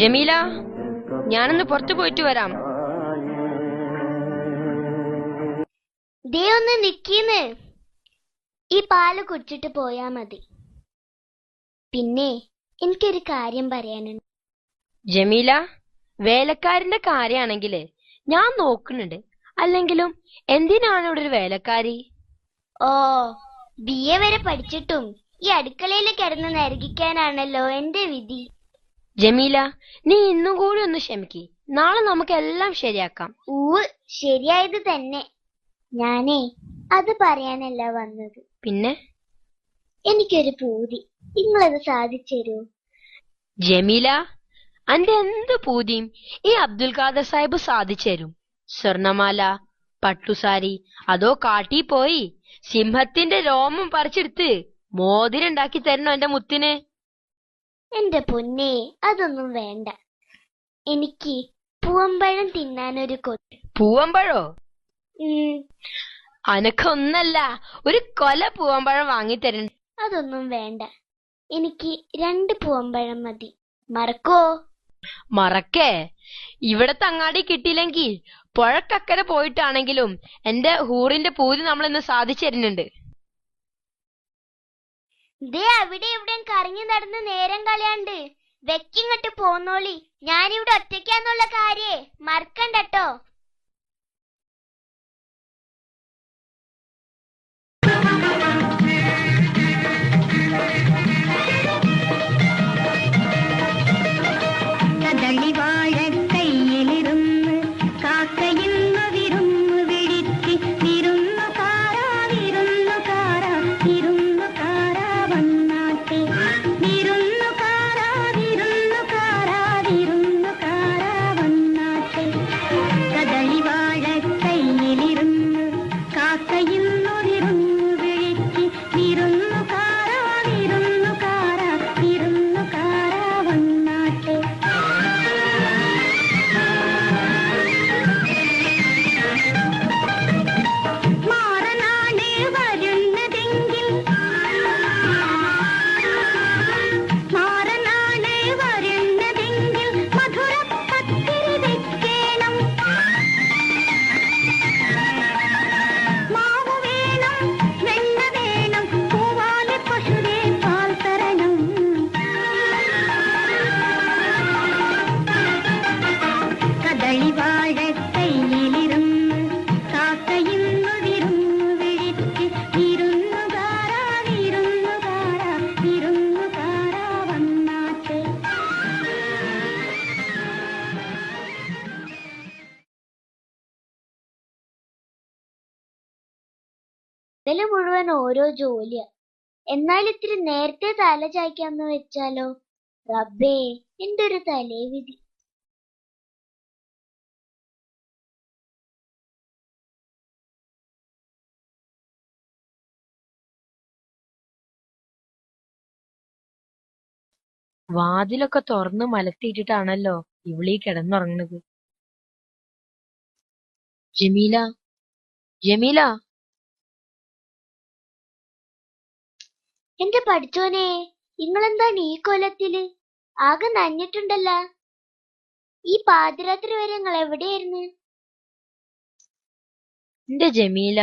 ജമീല ഞാനൊന്ന് പുറത്തു പോയിട്ട് വരാം. ദേ ഒന്ന് നിക്കീന്ന്. ഈ പാൽ കുടിച്ചിട്ട് പോയാ മതി. പിന്നെ എനിക്കൊരു കാര്യം പറയാനുണ്ട്. ജമീല വേലക്കാരന്റെ കാര്യമാണെങ്കിൽ ഞാൻ നോക്കുന്നുണ്ട്. അല്ലെങ്കിലും എന്തിനാണ് ഇവിടെ ഒരു വേലക്കാരി? ഓ ബി എ വരെ പഠിച്ചിട്ടും ഈ അടുക്കളയിൽ കിടന്ന് നരകിക്കാനാണല്ലോ എന്റെ വിധി. ജമീല നീ ഇന്നും കൂടി ഒന്ന് ക്ഷമിക്ക്. നാളെ നമുക്ക് എല്ലാം ശരിയാക്കാം. ഊവ് ശരിയായത് തന്നെ. ഞാനേ അത് പറയാനല്ല വന്നത്. പിന്നെ? എനിക്കൊരു പൂതി. നിങ്ങളത് സാധിച്ചു ജമീല അന്റെ എന്ത് പൂതിയും ഈ അബ്ദുൽ ഖാദർ സാഹിബ് സാധിച്ചുതരും സ്വർണമാല പട്ടുസാരി അതോ കാട്ടി പോയി സിംഹത്തിന്റെ രോമം പറിച്ചെടുത്ത് മോതിരുണ്ടാക്കി തരണോ എന്റെ മുത്തിന്? എന്റെ പൊന്നേ അതൊന്നും വേണ്ട. എനിക്ക് പൂവമ്പഴം തിന്നാനൊരു കൊത്ത് പൂവമ്പഴോ അനക്കൊന്നല്ല ഒരു കൊല പൂവമ്പഴം വാങ്ങിത്തരണ്ട അതൊന്നും വേണ്ട. എനിക്ക് രണ്ട് പൂവമ്പഴം മതി. മറക്കോ? മറക്കേ. ഇവിടത്തെ തങ്ങാടി കിട്ടിയില്ലെങ്കിൽ പുഴക്കക്കരെ പോയിട്ടാണെങ്കിലും എന്റെ ഹൂറിന്റെ പൂതി നമ്മൾ ഇന്ന് സാധിച്ചു തരുന്നുണ്ട്. ദേ അവിടെ ഇവിടെയും കറങ്ങി നടന്ന് നേരം കളയാണ്ട്. വെക്കിങ്ങട്ട് പോന്നോളി. ഞാനിവിടെ ഒറ്റയ്ക്കാന്നുള്ള കാര്യേ. മറക്കണ്ടട്ടോ ഇതിൽ മുഴുവൻ ഓരോ ജോലിയാ. എന്നാൽ ഇത്തിരി നേരത്തെ തല ചായ്ക്കാന്ന് വെച്ചാലോ? റബ്ബേ എന്റെ ഒരു തലേ വിധി വാതിലൊക്കെ തുറന്ന് മലത്തിയിട്ടിട്ടാണല്ലോ ഇവിളീ കിടന്നുറങ്ങണത്. ജമീല ജമീല. എന്റെ പഠിച്ചോനെ നിങ്ങളെന്താണ് ഈ കൊലത്തിൽ ആകെ നഞ്ഞിട്ടുണ്ടല്ല. ഈ പാതിരാത്രി വരെ നിങ്ങൾ എവിടെയായിരുന്നു? എന്റെ ജമീല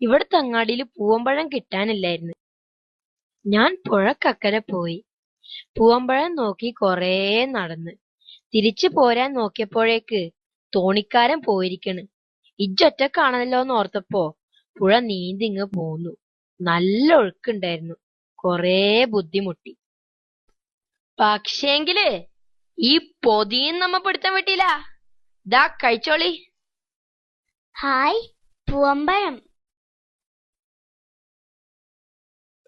ഇവിടെ തങ്ങാടിയിൽ പൂവമ്പഴം കിട്ടാനില്ലായിരുന്നു. ഞാൻ പുഴക്കക്കരെ പോയി. പൂവമ്പഴം നോക്കി കൊറേ നടന്ന്. തിരിച്ചു പോരാൻ നോക്കിയപ്പോഴേക്ക് തോണിക്കാരൻ പോയിരിക്കണ്. ഇജ്ജൊറ്റക്കാണല്ലോ എന്ന് ഓർത്തപ്പോ പുഴ നീന്തിങ്ങ് പോന്നു. നല്ല ഒഴുക്കുണ്ടായിരുന്നു. കൊറേ ബുദ്ധിമുട്ടി. പക്ഷേങ്കിൽ ഈ പൊതിയും നമ്മ പിടുത്തം വിട്ടില്ല ദാ കഴിച്ചോളി. ഹായ് പൂവമ്പഴം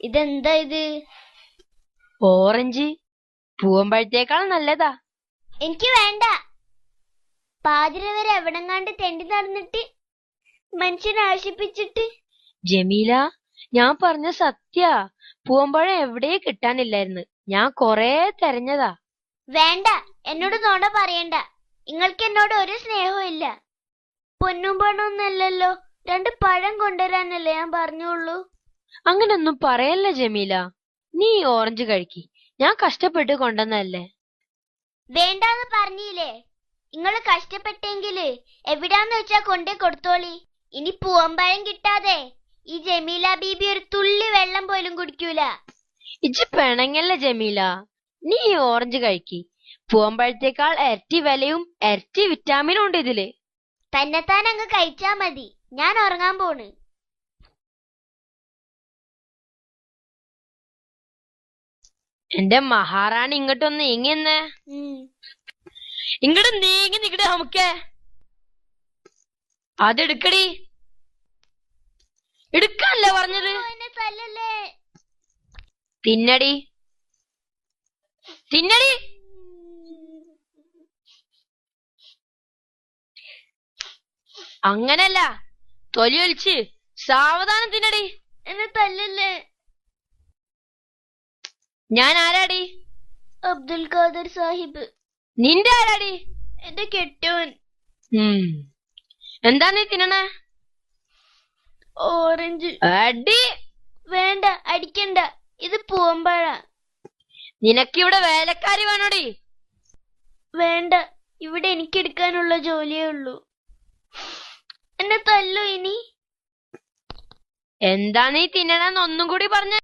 ഇതെന്താ ഇത്? ഓറഞ്ച്. പൂവമ്പഴത്തേക്കാൾ നല്ലതാ. എനിക്ക് വേണ്ട. പാതിര വരെ എവിടെങ്ങാണ്ട് തെണ്ടി നടന്നിട്ട് മനുഷ്യനെ ആശിപ്പിച്ചിട്ട് ജമീല ഞാൻ പറഞ്ഞ സത്യാ പൂവമ്പഴം എവിടെ കിട്ടാനില്ലായിരുന്നു. ഞാൻ കൊറേ തെരഞ്ഞതാ വേണ്ട എന്നോട് നോട പറയണ്ട. നിങ്ങൾക്ക് എന്നോട് ഒരു സ്നേഹവും ഇല്ല. പൊന്നും പണമൊന്നല്ലല്ലോ രണ്ട് പഴം കൊണ്ടുവരാനല്ലേ ഞാൻ പറഞ്ഞുള്ളൂ. അങ്ങനൊന്നും പറയല്ല ജമീല. നീ ഓറഞ്ച് കഴിക്കി. ഞാൻ കഷ്ടപ്പെട്ട് കൊണ്ടുവന്നല്ലേ വേണ്ടാന്ന് പറഞ്ഞില്ലേ. നിങ്ങൾ കഷ്ടപ്പെട്ടെങ്കിൽ എവിടാന്ന് വെച്ചാ കൊണ്ടേ കൊടുത്തോളി. ഇനി പൂവമ്പഴം കിട്ടാതെ. ഈ ജമീല ബീബി ഒരു തുള്ളി വെള്ളം പോലും കുടിക്കൂല. ഇജ് പിണങ്ങല്ലേ ജമീല. നീ ഓറഞ്ച് കഴിക്കി. പൂവമ്പഴത്തേക്കാൾ ഇരട്ടി വിലയും ഇരട്ടി വിറ്റാമിനും ഉണ്ട് ഇതിൽ. തന്നെത്താൻ അങ്ങ് കഴിച്ചാ മതി. ഞാൻ ഉറങ്ങാൻ പോണ്. എന്റെ മഹാറാണി ഇങ്ങോട്ടൊന്ന് നീങ്ങിന്നേ. ഇങ്ങോട്ട് നീങ്ങി നിക്കടെ നമുക്ക്. അതെടുക്കടി എടുക്കാനല്ലേ പറഞ്ഞത് ഓ, എന്നെ തല്ലല്ലേ തിന്നടി തിന്നടി അങ്ങനല്ല. തൊലി ഒലിച്ച്. സാവധാനം തിന്നടി. എന്നെ തല്ലല്ലേ? ഞാൻ ആരാടി? അബ്ദുൽ ഖാദർ സാഹിബ്. നിന്റെ ആരാടി? എന്റെ കെട്ടവൻ ഉം. എന്താ നീ തിന്നണേ? ഓറഞ്ച്. അടി. വേണ്ട അടിക്കണ്ട. ഇത് പൂവമ്പഴ നിനക്കിവിടെ വേലക്കാരി വേണോടി. വേണ്ട. ഇവിടെ എനിക്ക് എടുക്കാനുള്ള ജോലിയേ ഉള്ളൂ. എന്നെ തല്ലു ഇനി. എന്താണ് നീ തിന്നണെന്ന് ഒന്നും കൂടി പറഞ്ഞ